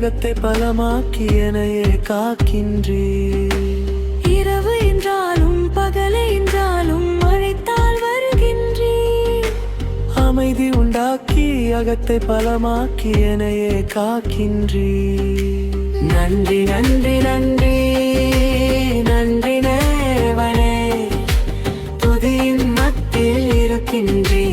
உலகத்தை பலமாக்கி எனையே காக்கின்றே இரவு என்றாலும் பகலை என்றாலும் மழைத்தால் வருகின்றே அமைதி உண்டாக்கி அகத்தை பலமாக்கி எனையே காக்கின்றே நன்றி நன்றி நன்றி நன்றி நேவனே துதியின் மத்தியில் இருக்கின்றே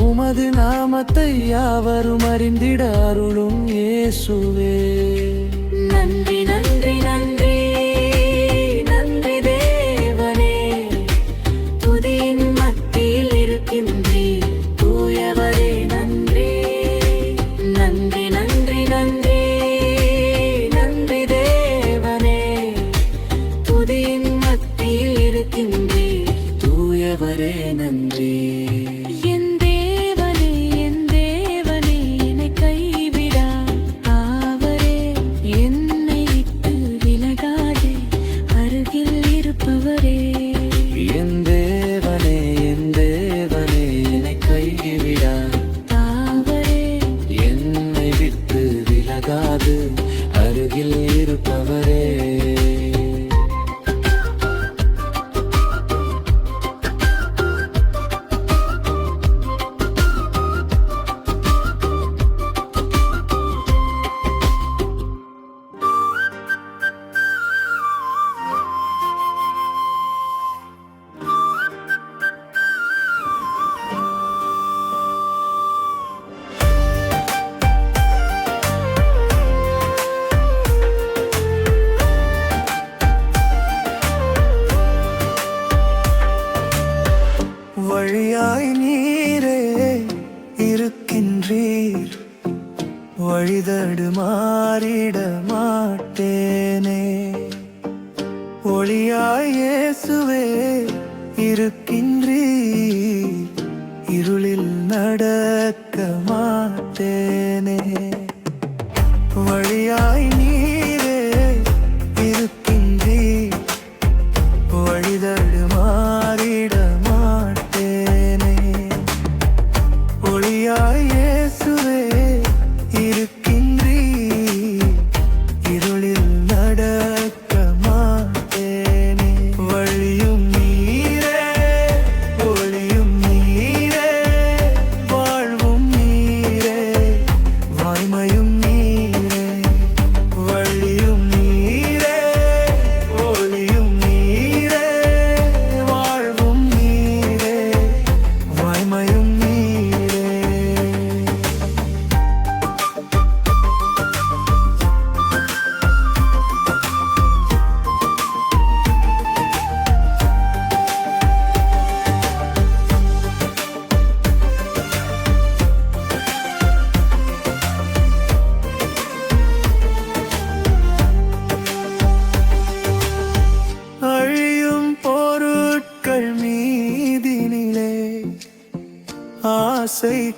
உமது நாமத்தை யாவரும் அறிந்திட அருளும் இயேசுவே. நன்றி நன்றி நன்றி. വഴിയായി നീ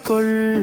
过日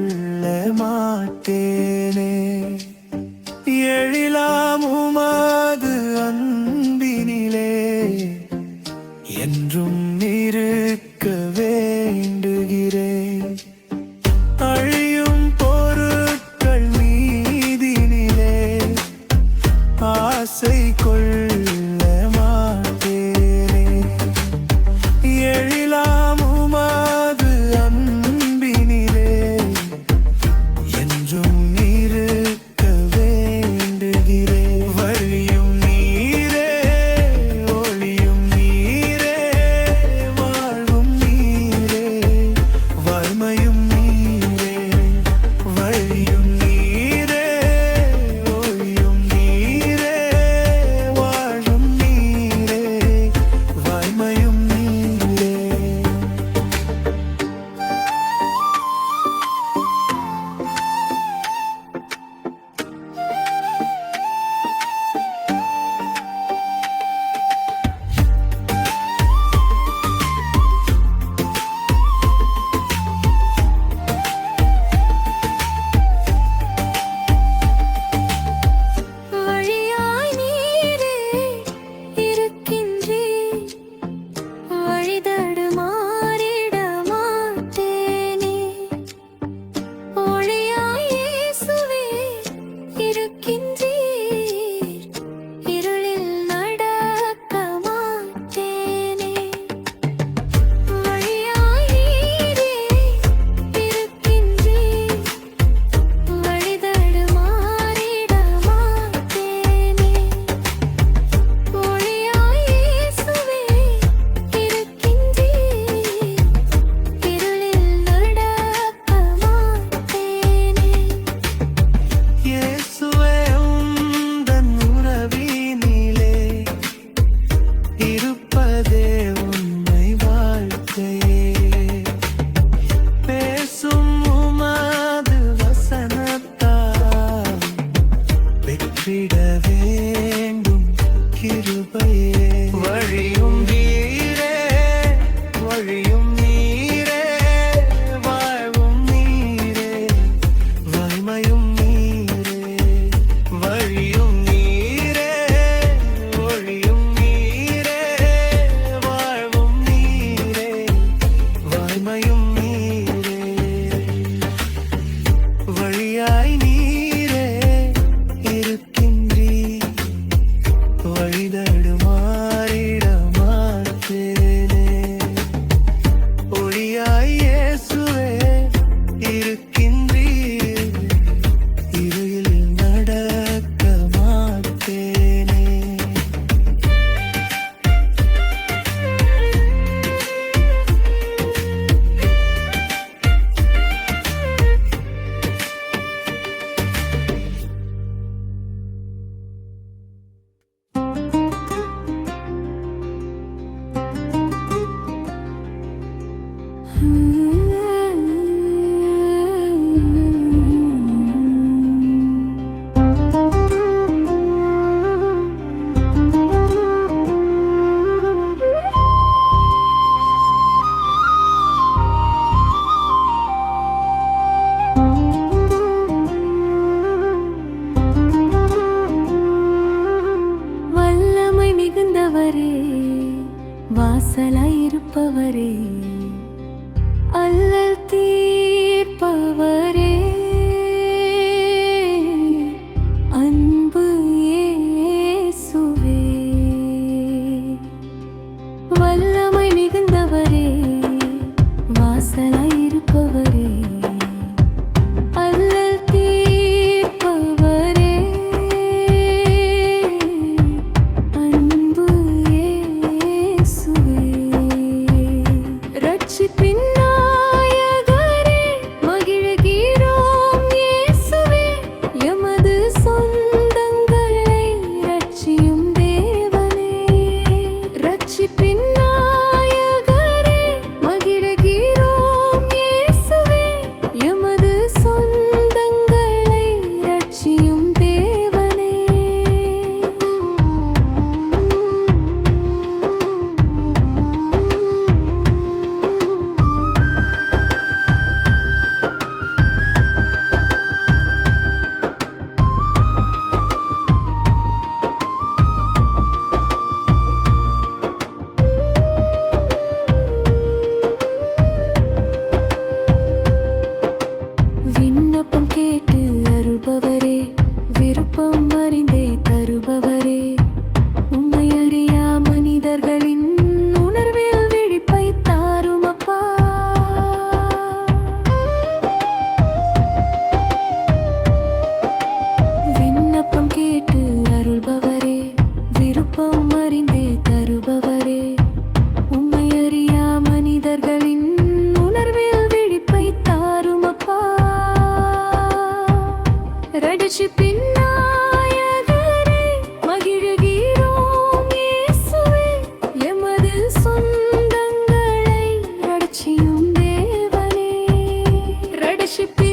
este.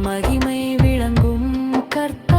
மகிமை விளங்கும் கர்த்தாவே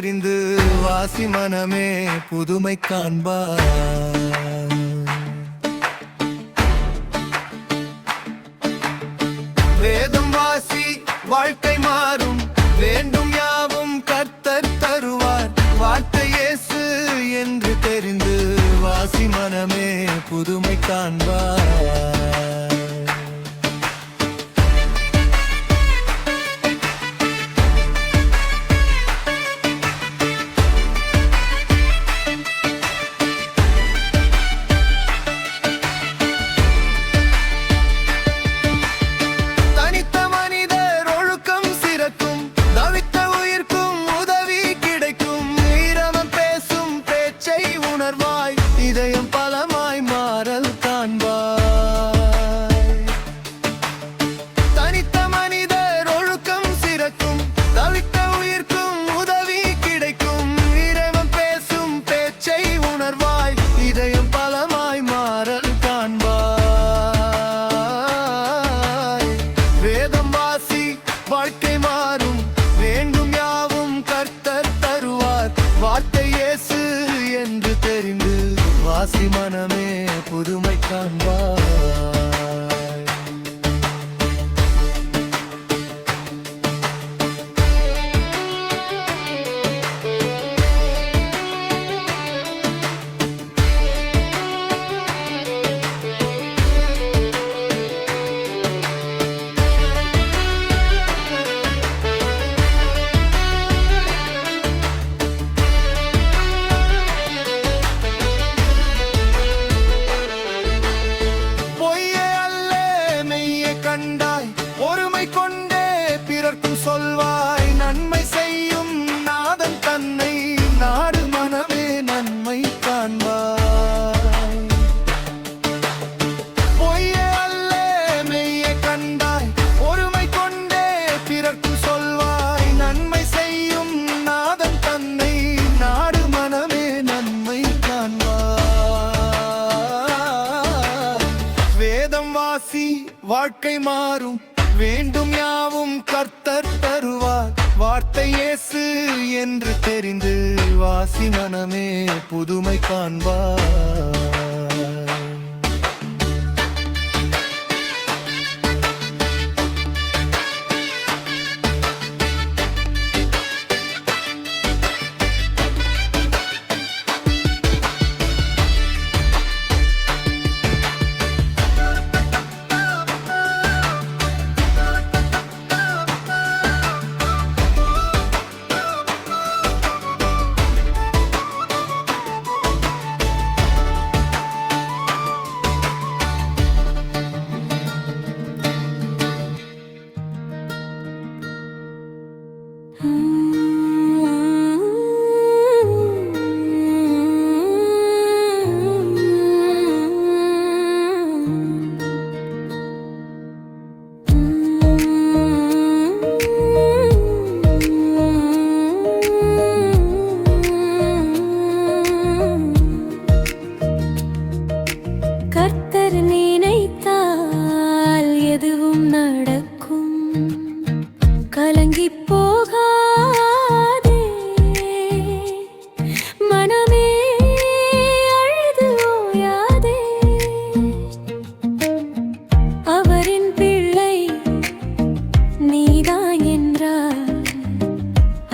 தெரிந்து வாசி மனமே புதுமை காண்பார். வேதம் வாசி வாழ்க்கை மாறும். வேண்டும் யாவும் கர்த்தர் தருவார். வார்த்தை இயேசு என்று தெரிந்து வாசி மனமே புதுமை காண்பார். வார்த்தை இயேசு என்று தெரிந்து வாசி மனமே புதுமை காண்பார் வாழ்க்கை மாறும். வேண்டும் யாவும் கர்த்தர் தருவார். வார்த்தை இயேசு என்று தெரிந்து வாசி மனமே புதுமை காண்பார்.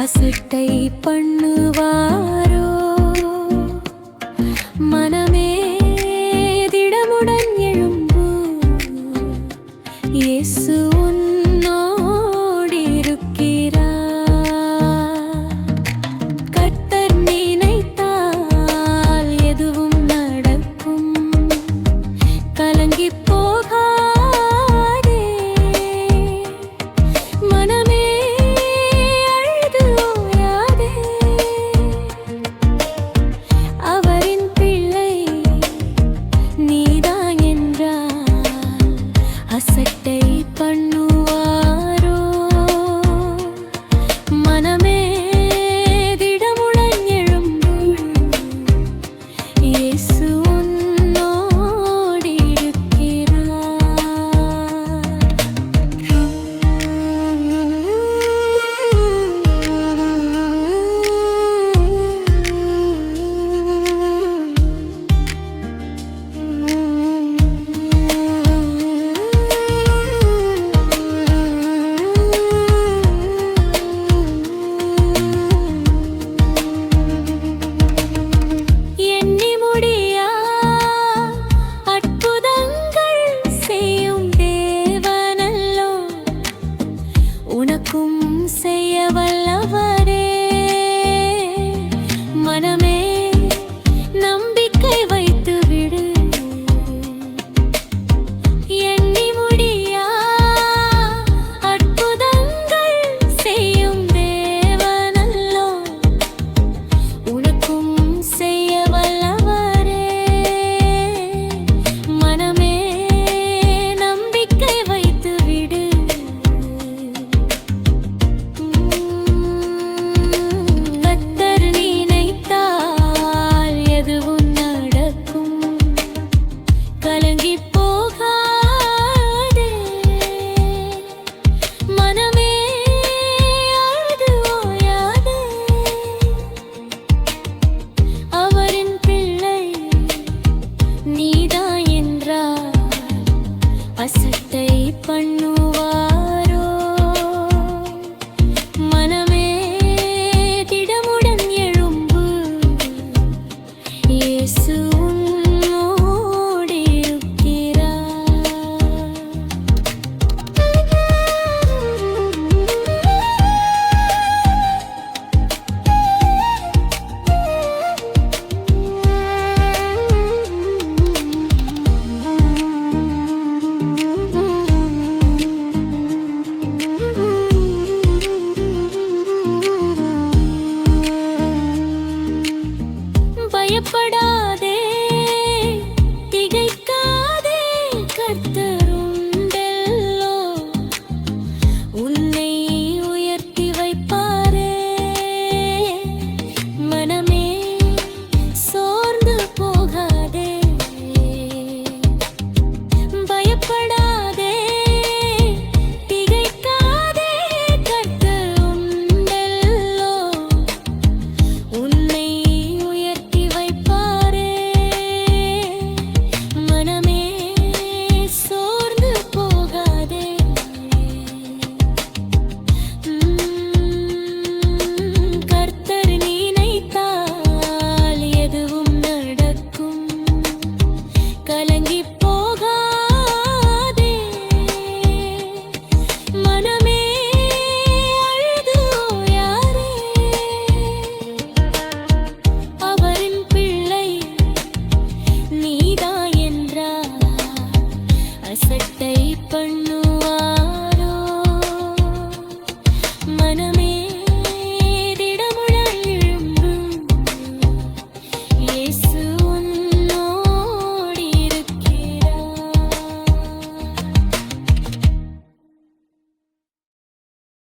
அசட்டை பண்ணுவார்.